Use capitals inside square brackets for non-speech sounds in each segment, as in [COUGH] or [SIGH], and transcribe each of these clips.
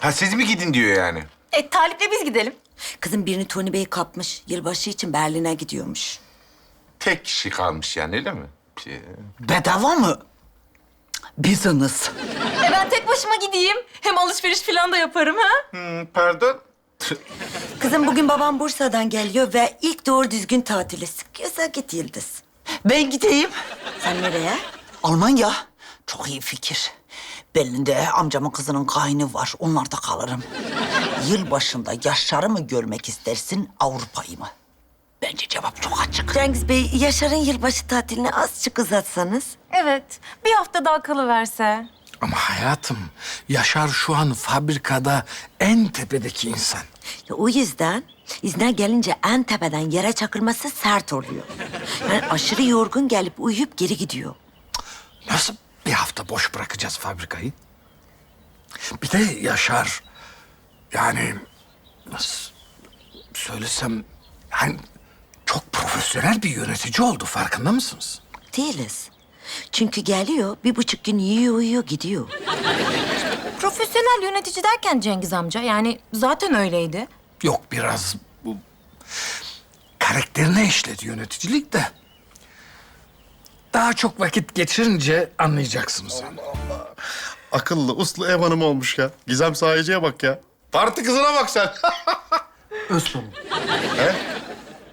Ha siz mi gidin diyor yani? E Talip'le biz gidelim. Kızım birini Tony Bey kapmış. Yılbaşı için Berlin'e gidiyormuş. Tek kişi kalmış yani öyle mi? Şey, Bedava mı? Business. E ben tek başıma gideyim. Hem alışveriş falan da yaparım ha. hmm, pardon. Kızım bugün babam Bursa'dan geliyor ve ilk doğru düzgün tatili. Sıkıyorsa git Yıldız. Ben gideyim. Sen nereye? Almanya. Çok iyi fikir. Belinde amcamın kızının kaynı var. Onlarda kalırım. Yılbaşında Yaşar'ı mı görmek istersin, Avrupa'yı mı? Bence cevap çok açık. Cengiz Bey, Yaşar'ın yılbaşı tatilini azıcık uzatsanız. Evet. Bir hafta daha kalıverse. Ama hayatım, Yaşar şu an fabrikada en tepedeki insan. Ya o yüzden izne gelince en tepeden yere çakılması sert oluyor. Yani aşırı yorgun gelip uyuyup geri gidiyor. Nasıl bir hafta boş bırakacağız fabrikayı? Bir de Yaşar, yani nasıl söylesem, yani çok profesyonel bir yönetici oldu farkında mısınız? Değiliz. Çünkü geliyor, bir buçuk gün yiyor, uyuyor, gidiyor. Profesyonel yönetici derken Cengiz amca yani zaten öyleydi. Yok biraz bu karakterine işledi yöneticilik de. Daha çok vakit geçirince anlayacaksınız. Akıllı, uslu ev hanımı olmuş ya. Gizem sahiciye bak ya. Parti kızına bak sen. [LAUGHS] Özpamuk.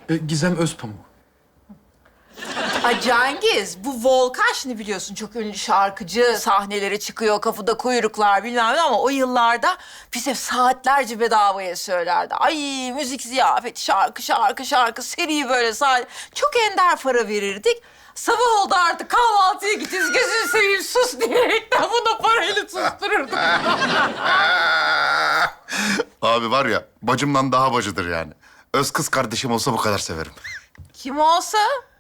E, Gizem Özpamuk. Ay Cengiz, bu Volkan şimdi biliyorsun çok ünlü şarkıcı. Sahnelere çıkıyor, kafada kuyruklar bilmem ne ama o yıllarda bize saatlerce bedavaya söylerdi. Ay müzik ziyafeti, şarkı, şarkı, şarkı, seri böyle sahne. Çok ender para verirdik. Sabah oldu artık kahvaltıya gideceğiz. Gözünü seveyim sus diyerekten bunu parayla sustururduk. [LAUGHS] Abi var ya, bacımdan daha bacıdır yani. Öz kız kardeşim olsa bu kadar severim. Kim olsa...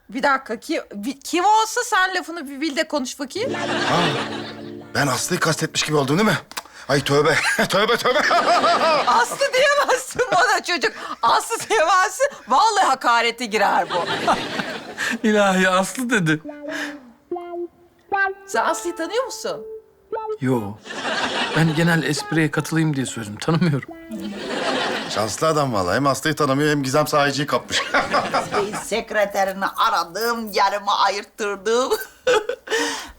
Bir dakika, bi- kim olsa sen lafını bir bil de konuş bakayım. Ben Aslı'yı kastetmiş gibi oldum değil mi? Ay tövbe, [LAUGHS] tövbe tövbe. [LAUGHS] Aslı diyemezsin bana çocuk. Aslı diyemezsin. Vallahi hakarete girer bu. [LAUGHS] İlahi Aslı dedi. Sen Aslı'yı tanıyor musun? Yo. Ben genel espriye katılayım diye söyledim. Tanımıyorum. Şanslı adam vallahi. Hem Aslı'yı tanımıyor hem Gizem sahiciyi kapmış. Sekreterini aradım, yarımı ayırttırdım.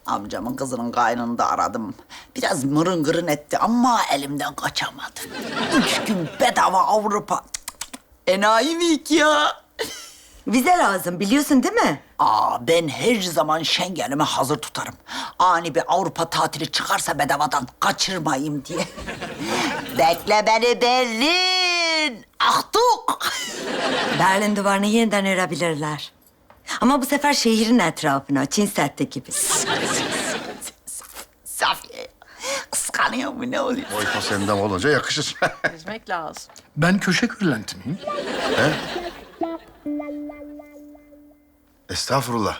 Amcamın kızının kaynını da aradım. Biraz mırın kırın etti ama elimden kaçamadı. Üç gün bedava Avrupa. Enayi miyik ya? Vize lazım, biliyorsun değil mi? Aa, ben her zaman Schengen'imi hazır tutarım. Ani bir Avrupa tatili çıkarsa bedavadan kaçırmayayım diye. Bekle beni Berlin. Ahtuk. Berlin duvarını yeniden örebilirler. Ama bu sefer şehrin etrafına, Çin Seddi gibi. Safiye. Kıskanıyor mu ne oluyor? Boyko senden olunca yakışır. [LAUGHS] Üzmek lazım. Ben köşe kırlenti miyim? Estağfurullah.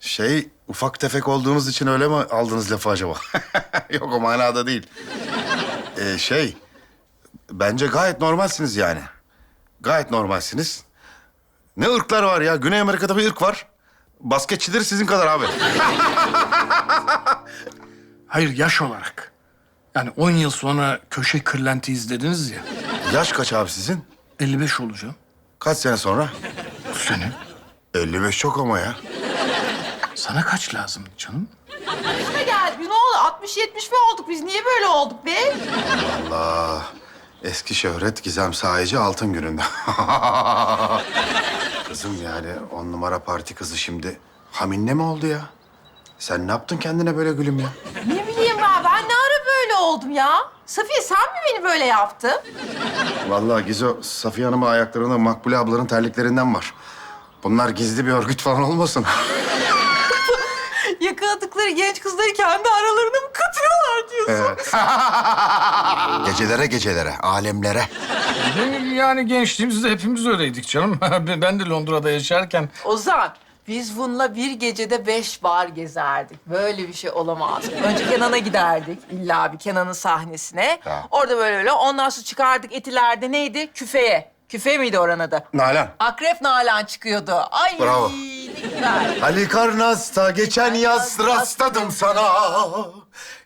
Şey, ufak tefek olduğunuz için öyle mi aldınız lafı acaba? [LAUGHS] Yok o manada değil. Ee, şey, bence gayet normalsiniz yani. Gayet normalsiniz. Ne ırklar var ya? Güney Amerika'da bir ırk var. Basketçileri sizin kadar abi. [LAUGHS] Hayır yaş olarak. Yani 10 yıl sonra köşe kırlenti izlediniz ya. Yaş kaç abi sizin? 55 olacağım. Kaç sene sonra? Bu sene. 55 çok ama ya. Sana kaç lazım canım? Ne geldi? Ne oldu? 60-70 mi olduk biz? Niye böyle olduk be? Allah. Eski şöhret Gizem Sahici altın gününde. [LAUGHS] Kızım yani on numara parti kızı şimdi haminle mi oldu ya? Sen ne yaptın kendine böyle gülüm ya? Ne bileyim ben, ben ne ara böyle oldum ya? Safiye sen mi beni böyle yaptın? Vallahi Gizo, Safiye Hanım'ın ayaklarında Makbule ablanın terliklerinden var. Bunlar gizli bir örgüt falan olmasın? Yakaladıkları genç kızları kendi aralarına mı katıyorlar diyorsun? [LAUGHS] gecelere gecelere, alemlere. Yani gençliğimizde hepimiz öyleydik canım. [LAUGHS] ben de Londra'da yaşarken Ozan, biz bununla bir gecede beş bar gezerdik. Böyle bir şey olamaz. Önce Kenan'a giderdik illa bir Kenan'ın sahnesine. Tamam. Orada böyle öyle. Ondan sonra çıkardık Etiler'de neydi? Küfeye. Küfe miydi oranın adı? Nalan. Akrep Nalan çıkıyordu. Ay Bravo. Halikarnas'ta geçen yaz rastladım sana.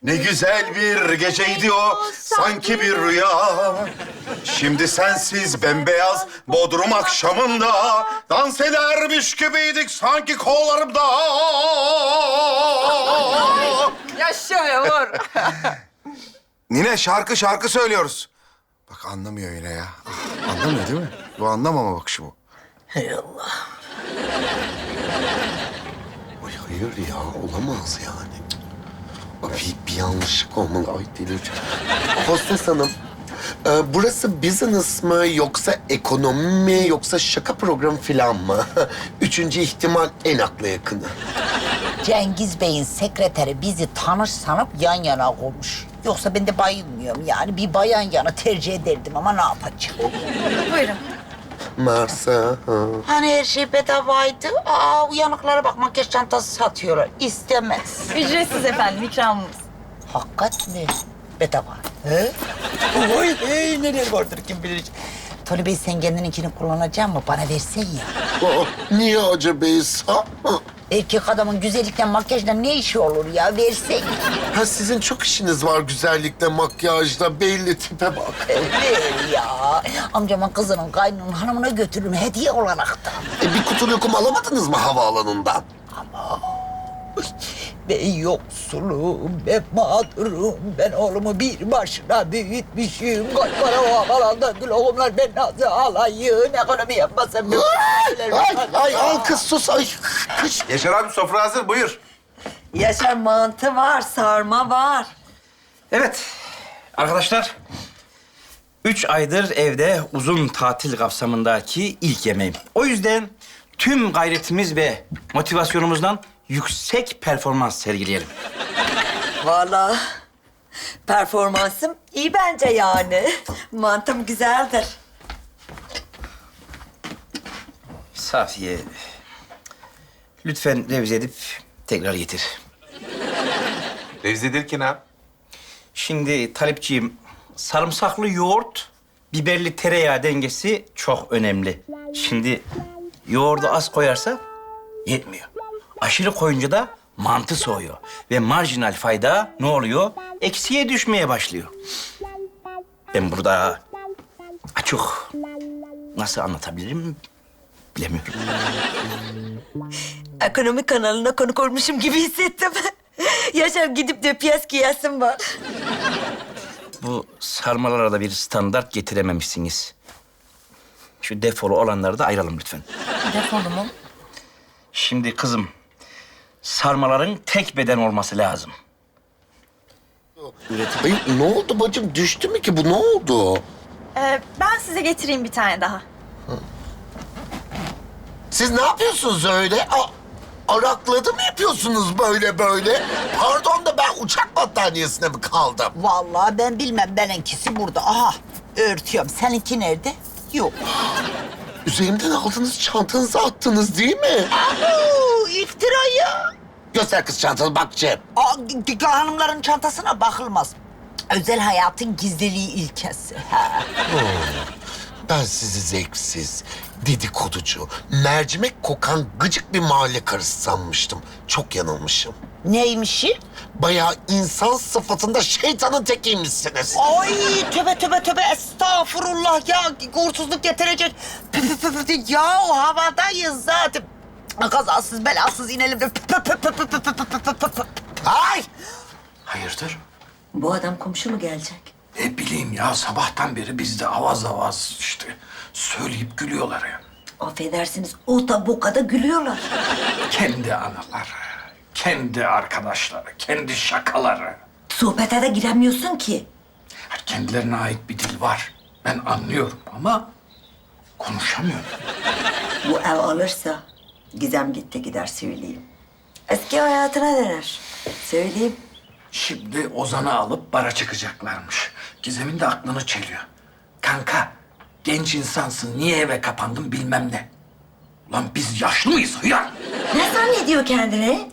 Ne güzel bir geceydi o, sanki bir rüya. Şimdi sensiz bembeyaz Bodrum akşamında dans edermiş gibiydik sanki kollarımda. Yaşa memur. [LAUGHS] Nine şarkı şarkı söylüyoruz. Bak anlamıyor yine ya. Ah, Anlamıyor değil mi? Bu anlamama bakışı bu. Hay Allah. Ay hayır ya olamaz yani. Bir, bir yanlışlık olmalı. Ay delireceğim. Hostes hanım. e, burası business mı yoksa ekonomi mi yoksa şaka programı falan mı? [LAUGHS] Üçüncü ihtimal en akla yakını. Cengiz Bey'in sekreteri bizi tanış sanıp yan yana koymuş. Yoksa ben de bayılmıyorum yani. Bir bayan yana tercih ederdim ama ne yapacağım? Buyurun. Marsa. Ha. Hani her şey bedavaydı. Aa uyanıklara bak makyaj çantası satıyorlar. İstemez. Ücretsiz efendim ikramımız. Hakikat mi? Bedava. He? Oy hey neler vardır kim bilir. Tony Bey sen kendininkini kullanacak mı? Bana versen ya. Aa, niye acaba? Erkek adamın güzellikle makyajla ne işi olur ya? Versen. Ha sizin çok işiniz var güzellikle, makyajla, belli tipe bak. Ver ya. Amcamın kızının kaynının hanımına götürürüm hediye olarak da. E, bir kutu lokum alamadınız mı havaalanından? Ben yoksulum, ben mağdurum. Ben oğlumu bir başına büyütmüşüm. Kaç para o havalandan lokumlar ben nasıl alayım? Ekonomi yapmasam yok. Ay, ay al kız sus. Ay, kış. Yaşar abi sofra hazır buyur. Yaşar mantı var, sarma var. Evet arkadaşlar. Üç aydır evde uzun tatil kapsamındaki ilk yemeğim. O yüzden tüm gayretimiz ve motivasyonumuzdan yüksek performans sergileyelim. Vallahi performansım iyi bence yani. Mantım güzeldir. Safiye, lütfen revize edip tekrar getir. Revize ederken abi. Şimdi Talipciğim, sarımsaklı yoğurt, biberli tereyağı dengesi çok önemli. Şimdi yoğurdu az koyarsa yetmiyor. Aşırı koyunca da mantı soğuyor. Ve marjinal fayda ne oluyor? Eksiye düşmeye başlıyor. Ben burada açık nasıl anlatabilirim bilemiyorum. [LAUGHS] Ekonomi kanalına konuk olmuşum gibi hissettim. [LAUGHS] Yaşar gidip de piyas giyesim var. Bu sarmalara da bir standart getirememişsiniz. Şu defolu olanları da ayıralım lütfen. Defolu mu? Şimdi kızım, sarmaların tek beden olması lazım. Ay, ne oldu bacım? Düştü mü ki bu? Ne oldu? Ee, ben size getireyim bir tane daha. Siz ne yapıyorsunuz öyle? A- arakladı mı yapıyorsunuz böyle böyle? Pardon da ben uçak battaniyesine mi kaldım? Vallahi ben bilmem benimkisi burada. Aha örtüyorum. Seninki nerede? Yok. Üzerimden aldınız çantanızı attınız değil mi? Abo iftira ya. Göster kız çantanı bak Cem. Aa, g- hanımların çantasına bakılmaz. Özel hayatın gizliliği ilkesi. [LAUGHS] Ha. Ben sizi zevksiz, dedikoducu, mercimek kokan gıcık bir mahalle karısı sanmıştım. Çok yanılmışım. Neymişi? Bayağı insan sıfatında şeytanın tekiymişsiniz. Ay tövbe tövbe tövbe estağfurullah ya uğursuzluk getirecek. Pü, pü, pü, pü, Ya o havadayız zaten. Kazasız belasız inelim de. Ay! Hayırdır? Bu adam komşu mu gelecek? Ne bileyim ya sabahtan beri bizde avaz avaz işte söyleyip gülüyorlar ya. Affedersiniz o da bu kadar gülüyorlar. Kendi anaları, kendi arkadaşları, kendi şakaları. Sohbete de giremiyorsun ki. Ha, Kendilerine ait bir dil var. Ben anlıyorum ama konuşamıyorum. Bu ev alırsa Gizem gitti gider söyleyeyim. Eski hayatına döner. Söyleyeyim. Şimdi Ozan'ı alıp bara çıkacaklarmış. Gizem'in de aklını çeliyor. Kanka, genç insansın. Niye eve kapandın bilmem ne. Ulan biz yaşlı mıyız hıyar? Ne zannediyor kendini?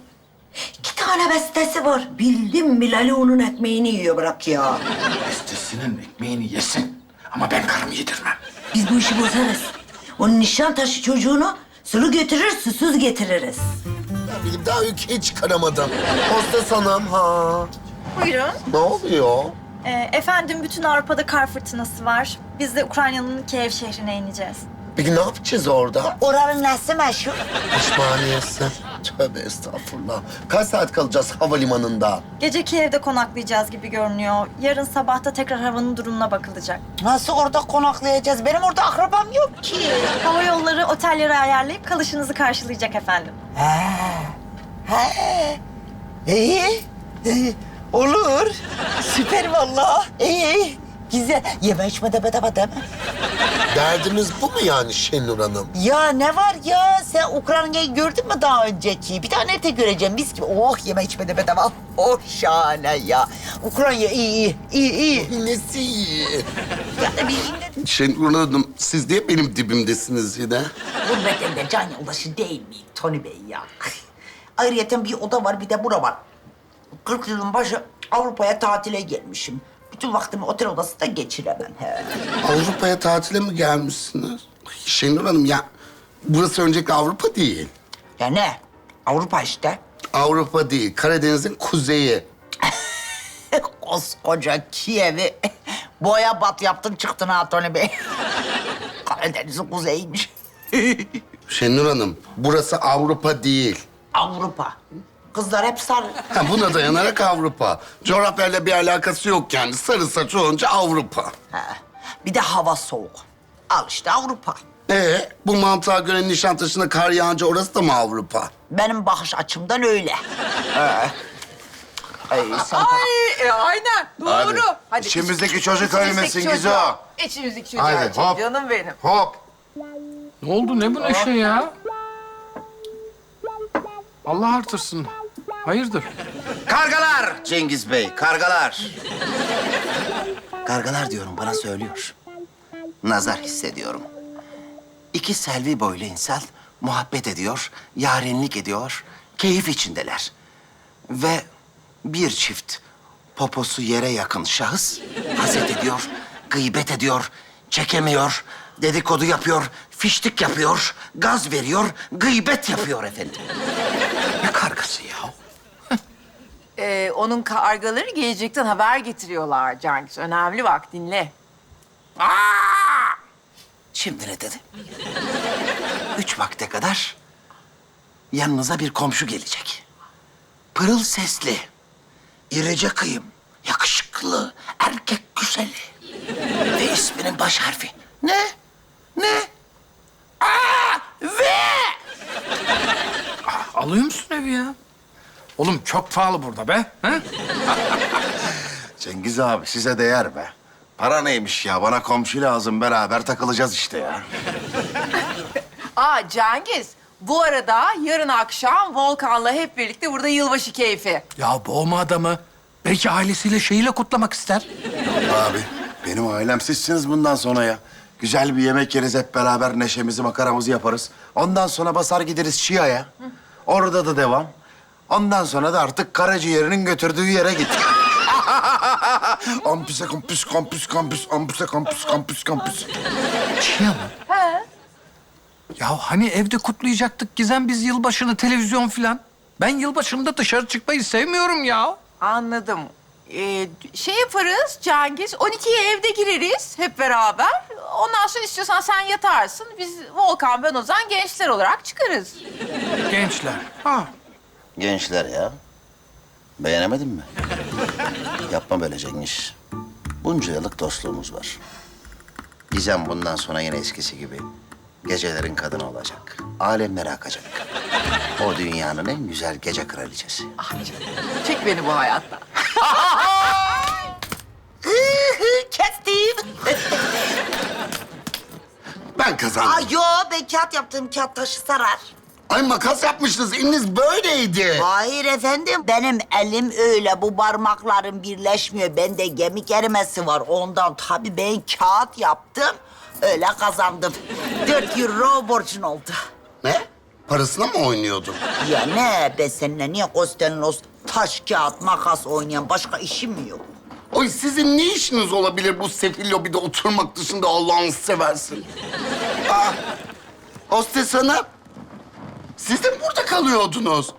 İki tane bestesi var. Bildim bilali onun ekmeğini yiyor bırak ya. Bestesinin ekmeğini yesin. Ama ben karımı yedirmem. Biz bu işi bozarız. Onun nişan taşı çocuğunu sulu götürür, susuz getiririz. Ya benim daha ülkeyi çıkaramadım. Hostes hanım ha. Buyurun. Ne oluyor? Ee, efendim bütün Avrupa'da kar fırtınası var. Biz de Ukrayna'nın Kiev şehrine ineceğiz. Peki ne yapacağız orada? Oranın nesi meşhur? Pişmaniyesi. Tövbe estağfurullah. Kaç saat kalacağız havalimanında? Gece Kiev'de konaklayacağız gibi görünüyor. Yarın sabah da tekrar havanın durumuna bakılacak. Nasıl orada konaklayacağız? Benim orada akrabam yok ki. Hava yolları otelleri ayarlayıp kalışınızı karşılayacak efendim. He. İyi. iyi. Olur. Süper vallahi. İyi. Güzel. Yeme içme de bedava değil mi? Derdimiz bu mu yani Şenur Hanım? Ya ne var ya? Sen Ukrayna'yı gördün mü daha önceki? Bir tane de göreceğim. Mis gibi. Oh yeme içme de bedava. Oh şahane ya. Ukrayna iyi iyi. iyi iyi. Nesi iyi? Yani bir Şenur Hanım siz niye benim dibimdesiniz yine? Gurbetten de can yoldaşı değil miyim Tony Bey ya? Ayrıca bir oda var bir de bura var. 40 yılın başı Avrupa'ya tatile gelmişim. Bütün vaktimi otel odasında geçiremem. He. Avrupa'ya tatile mi gelmişsiniz? Şenur Hanım ya burası öncelikle Avrupa değil. Ya ne? Avrupa işte. Avrupa değil, Karadeniz'in kuzeyi. [LAUGHS] Koskoca Kiev'i boya bat yaptın çıktın ha Tony Bey. [LAUGHS] Karadeniz'in kuzeyiymiş. [LAUGHS] Şenur Hanım, burası Avrupa değil. Avrupa. Kızlar hep sarı. Ha, buna dayanarak Avrupa. Coğrafyayla bir alakası yok yani. Sarı saç olunca Avrupa. Ha. Bir de hava soğuk. Al işte Avrupa. Ee, bu mantığa göre Nişantaşı'na kar yağınca orası da mı Avrupa? Benim bakış açımdan öyle. He. Ay, sen Ay e, aynen doğru. Hadi. İçimizdeki çocuk ölmesin. Gizo. İçimizdeki çocuğa Haydi, açın, hop. canım benim. Hop. Ne oldu ne bu neşe ya? Allah artırsın. Hayırdır? Kargalar Cengiz Bey, kargalar. Kargalar diyorum bana söylüyor. Nazar hissediyorum. İki selvi boylu insan muhabbet ediyor, yarenlik ediyor, keyif içindeler. Ve bir çift poposu yere yakın şahıs haset ediyor, gıybet ediyor, çekemiyor, dedikodu yapıyor, fiştik yapıyor, gaz veriyor, gıybet yapıyor efendim. Ne kargası ya? Ee, onun kargaları gelecekten haber getiriyorlar Cengiz. Önemli bak dinle. Şimdi ne dedi? Üç vakte kadar yanınıza bir komşu gelecek. Pırıl sesli, irice kıyım, yakışıklı, erkek güzeli. Ve isminin baş harfi. Ne? Ne? Aa! Ve! Alıyor musun evi ya? Oğlum çok pahalı burada be. Ha? Cengiz abi size değer be. Para neymiş ya? Bana komşu lazım. Beraber takılacağız işte ya. [LAUGHS] Aa Cengiz, bu arada yarın akşam Volkan'la hep birlikte burada yılbaşı keyfi. Ya boğma adamı. Belki ailesiyle şeyiyle kutlamak ister. Abi benim ailem sizsiniz bundan sonra ya. Güzel bir yemek yeriz hep beraber neşemizi makaramızı yaparız. Ondan sonra basar gideriz Şia'ya. Orada da devam. Ondan sonra da artık karaciğerinin götürdüğü yere git. [LAUGHS] Ampüse kampüs kampüs kampüs ampüse kampüs kampüs kampüs. Çiğ? He. Ya hani evde kutlayacaktık Gizem biz yılbaşını televizyon filan. Ben yılbaşında dışarı çıkmayı sevmiyorum ya. Anladım. Ee, şey yaparız Cengiz, 12'ye evde gireriz hep beraber. Ondan sonra istiyorsan sen yatarsın. Biz Volkan, ben Ozan gençler olarak çıkarız. Gençler. Ha. Gençler ya. Beğenemedin mi? Yapma böyle Cengiz. Bunca yıllık dostluğumuz var. Gizem bundan sonra yine eskisi gibi gecelerin kadını olacak. Alemlere akacak. O dünyanın en güzel gece kraliçesi. Çek beni bu hayattan. Kestim. Ben kazandım. Ay yo ben kağıt yaptım. Kağıt taşı sarar. Ay makas yapmıştınız. Eliniz böyleydi. Hayır efendim. Benim elim öyle. Bu parmaklarım birleşmiyor. Bende kemik erimesi var. Ondan tabii ben kağıt yaptım. Öyle kazandım. Dört euro borcun oldu. Ne? Parasına mı oynuyordun? Ya ne be seninle niye Kostenlos taş kağıt makas oynayan başka işim mi yok? Oy sizin ne işiniz olabilir bu sefil lobide oturmak dışında Allah'ını seversin? Aa, hostes hanım. Siz de mi burada kalıyordunuz?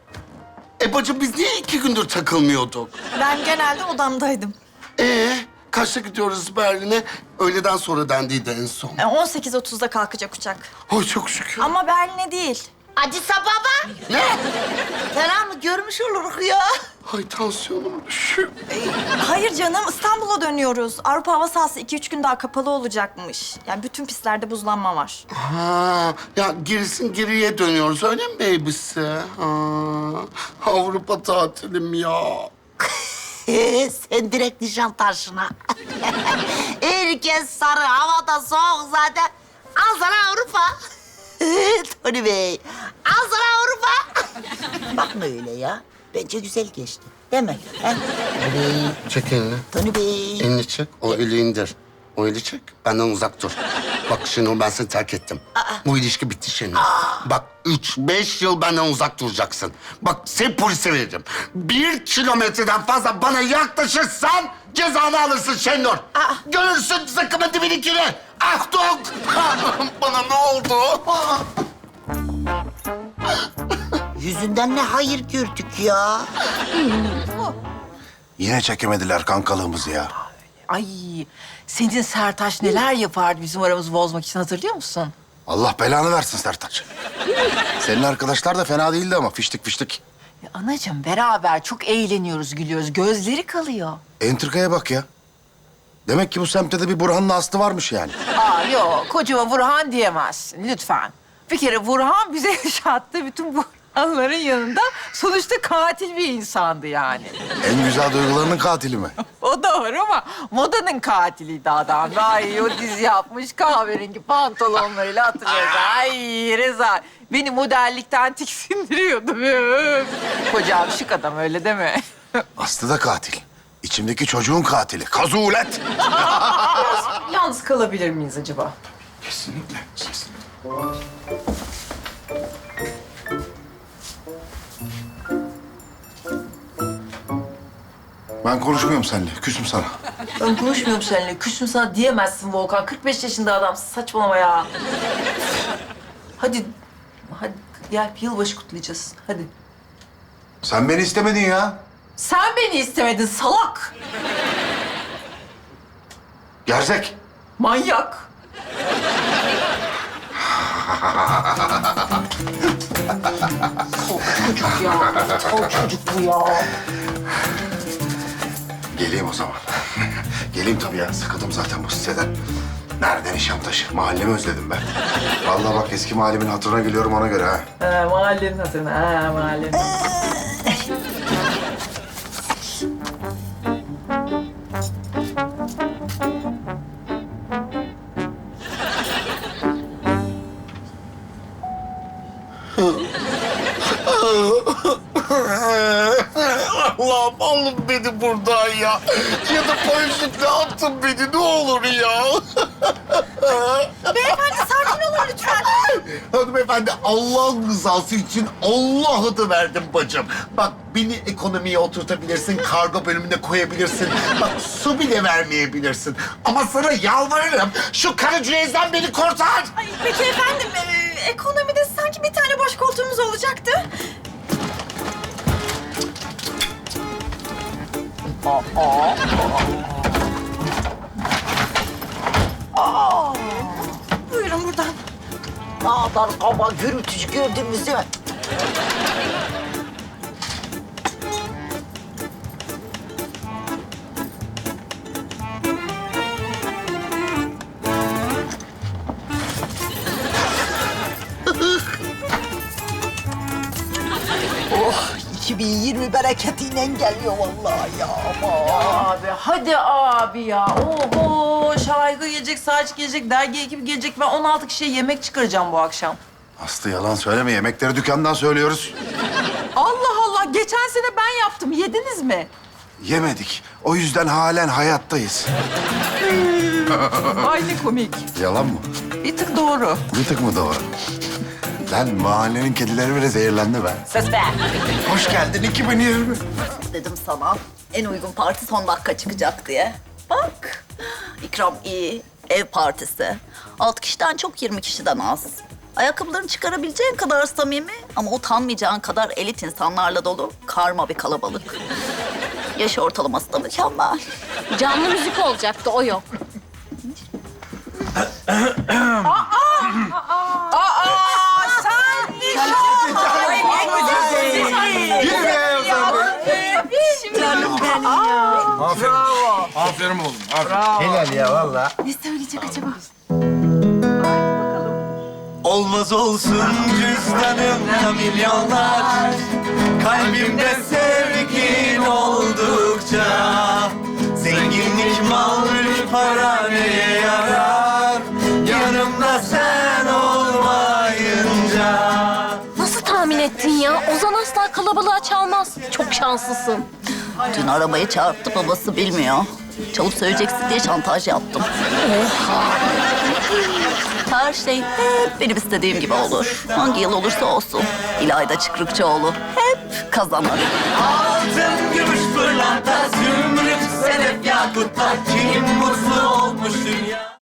E bacım biz niye iki gündür takılmıyorduk? Ben genelde odamdaydım. Ee, kaçta gidiyoruz Berlin'e? Öğleden sonra dendiydi en son. E, 18.30'da kalkacak uçak. Ay çok şükür. Ama Berlin'e değil. Addis Ababa. Ne? Fena mı görmüş oluruz ya? Ay tansiyonum düşüyor. Hayır canım İstanbul'a dönüyoruz. Avrupa hava sahası 2-3 gün daha kapalı olacakmış. Yani bütün pistlerde buzlanma var. Ha, ya gerisin geriye dönüyoruz öyle mi babysi? Ha, Avrupa tatilim ya. Ee, [LAUGHS] sen direkt Nişantaşı'na. [LAUGHS] Herkes sarı, havada soğuk zaten. Al sana Avrupa. Tony Bey, al sana Avrupa. [LAUGHS] Bakma öyle ya. Bence güzel geçti. Değil mi? He? Çek elini. Tony Bey. Elini çek, o eli indir. O eli çek, benden uzak dur. Bak Şenol ben seni terk ettim. Bu ilişki bitti Şenol. Bak üç, beş yıl benden uzak duracaksın. Bak seni polise veririm. Bir kilometreden fazla bana yaklaşırsan cezanı alırsın Şenol. Görürsün sıkımın dibindekini. Ah dog. [LAUGHS] bana ne oldu? Yüzünden ne hayır gördük ya. Yine çekemediler kankalığımızı ya. Ay senin Sertaç neler yapardı bizim aramızı bozmak için hatırlıyor musun? Allah belanı versin Sertaç. Senin arkadaşlar da fena değildi ama fiştik fiştik. Ya anacığım beraber çok eğleniyoruz, gülüyoruz. Gözleri kalıyor. Entrikaya bak ya. Demek ki bu semtte de bir Burhan'ın aslı varmış yani. Aa yok, kocama Burhan diyemezsin lütfen. Bir kere Burhan bize [LAUGHS] yaşattığı bütün bu anların yanında sonuçta katil bir insandı yani. En güzel duygularının katili mi? O var ama modanın katiliydi adam. Ay o dizi yapmış kahverengi pantolonlarıyla hatırlıyoruz. Ay Reza. Beni modellikten tiksindiriyordu. Üf. Kocam şık adam öyle değil mi? Aslı da katil. İçimdeki çocuğun katili. Kazulet. [LAUGHS] Yalnız kalabilir miyiz acaba? Kesinlikle. kesinlikle. Ben konuşmuyorum seninle. Küsüm sana. Ben konuşmuyorum seninle. Küsüm sana diyemezsin Volkan. 45 yaşında adam. Saçmalama ya. Hadi. Hadi gel yılbaşı kutlayacağız. Hadi. Sen beni istemedin ya. Sen beni istemedin salak. Gerzek. Manyak. o çocuk ya. O çocuk bu ya. Geleyim o zaman. [LAUGHS] Geleyim tabii ya. Sıkıldım zaten bu siteden. Nerede Nişantaşı? Mahallemi özledim ben. Vallahi bak eski mahallemin hatırına geliyorum ona göre ha. Ha, mahallenin hatırına. Ha, mahallenin. Allah'ım alın beni buradan ya. Ya da polislikle atın beni ne olur ya. Beyefendi sakin olun lütfen. Hanımefendi Allah'ın rızası için Allah adı verdim bacım. Bak beni ekonomiye oturtabilirsin, kargo bölümüne koyabilirsin. Bak su bile vermeyebilirsin. Ama sana yalvarırım şu karıcığızdan beni kurtar. Ay, peki efendim e, ekonomide sanki bir tane boş koltuğumuz olacaktı. Aa. Buyurun buradan. Ne kadar kaba gürültücü gördünüz değil mi? 2020 bereketiyle geliyor vallahi ya. Aman. Abi hadi abi ya. Oho şarkı gelecek, saç gelecek, dergi ekibi gelecek. Ben 16 kişiye yemek çıkaracağım bu akşam. Aslı yalan söyleme. Yemekleri dükkandan söylüyoruz. Allah Allah. Geçen sene ben yaptım. Yediniz mi? Yemedik. O yüzden halen hayattayız. Ay ne komik. Yalan mı? Bir tık doğru. Bir tık mı doğru? Lan mahallenin kedileri bile zehirlendi be. Ses be. Hoş geldin 2020. Dedim sana en uygun parti son dakika çıkacak diye. Bak ikram iyi, ev partisi. Altı kişiden çok 20 kişiden az. Ayakkabılarını çıkarabileceğin kadar samimi ama utanmayacağın kadar elit insanlarla dolu karma bir kalabalık. Yaş ortalaması da mükemmel. Canlı müzik olacaktı o yok. Aa sen nişan. Ay ne güzel. Girme ya Ozan Bey. Aferin oğlum, aferin. Helal ya vallahi. Ne söyleyecek acaba? Olmaz olsun cüzdanımda milyonlar Kalbimde sevgin oldukça Zenginlik, mal, mülk, para neye yarar Yanımda sen olmayınca Nasıl tahmin ettin ya? Ozan asla kalabalığa çalmaz. Çok şanslısın. Dün arabayı çarptı babası bilmiyor. Çalıp söyleyeceksin diye şantaj yaptım. Her şey hep benim istediğim gibi olur. Hangi yıl olursa olsun. İlayda Çıkrıkçıoğlu hep kazanır. Altın, gümüş, pırlanta, zümrüt, sedef, yakutlar Kim mutlu olmuş dünya